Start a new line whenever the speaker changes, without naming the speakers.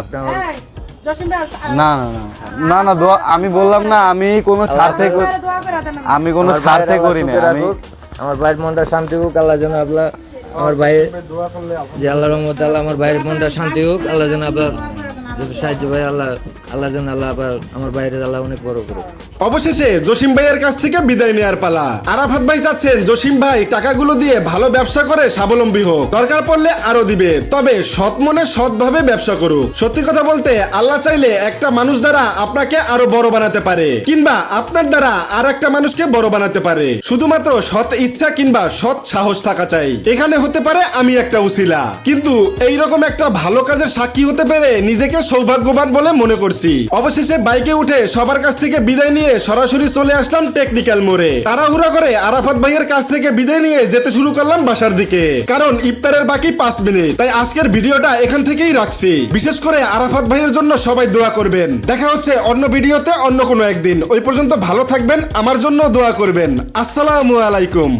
আপনার
না না না। না না দোয়া আমি বললাম না আমি কোনো স্বার্থে আমি কোনো স্বার্থে করি না আমি
আমার ভাইয়ের মনটা শান্তি হোক আল্লাহ যেন আপনার আমার ভাইয়ের যে আল্লাহ রহমত আল্লাহ আমার ভাইয়ের মনটা শান্তি হোক আল্লাহ যেন আপনার
অবশেষে জসিম ভাইয়ের কাছ থেকে বিদায় নেওয়ার পালা। আরাফাত ভাই চাচ্ছেন, জসিম ভাই টাকাগুলো দিয়ে ভালো ব্যবসা করে স্বাবলম্বী হোক। দরকার পড়লে আরও দিবে, তবে সৎ মনে ব্যবসা করুক। সত্যি কথা বলতে, আল্লাহ চাইলে একটা মানুষ দ্বারা আপনাকে আরও বড় বানাতে পারে, কিংবা আপনার দ্বারা আর একটা মানুষকে বড় বানাতে পারে। শুধুমাত্র সৎ ইচ্ছা কিংবা সৎ সাহস থাকা চাই। এখানে হতে পারে আমি একটা উসিলা। কিন্তু এইরকম একটা ভালো কাজের সাক্ষী হতে পেরে নিজেকে সৌভাগ্যবান বলে মনে করছি। অবশেষে বাইকে উঠে সবার কাছ থেকে বিদায় নিয়ে সরাসরি চলে আসলাম টেকনিক্যাল মোড়ে। তাড়াহুড়া করে আরাফাত ভাইয়ের কাছ থেকে বিদায় নিয়ে যেতে শুরু করলাম বাসার দিকে। কারণ ইফতারের বাকি পাঁচ মিনিট। তাই আজকের ভিডিওটা এখান থেকেই রাখছি। বিশেষ করে আরাফাত ভাইয়ের জন্য সবাই দোয়া করবেন। দেখা হচ্ছে অন্য ভিডিওতে অন্য কোনো একদিন। ওই পর্যন্ত ভালো থাকবেন, আমার জন্য দোয়া করবেন। আসসালামু আলাইকুম।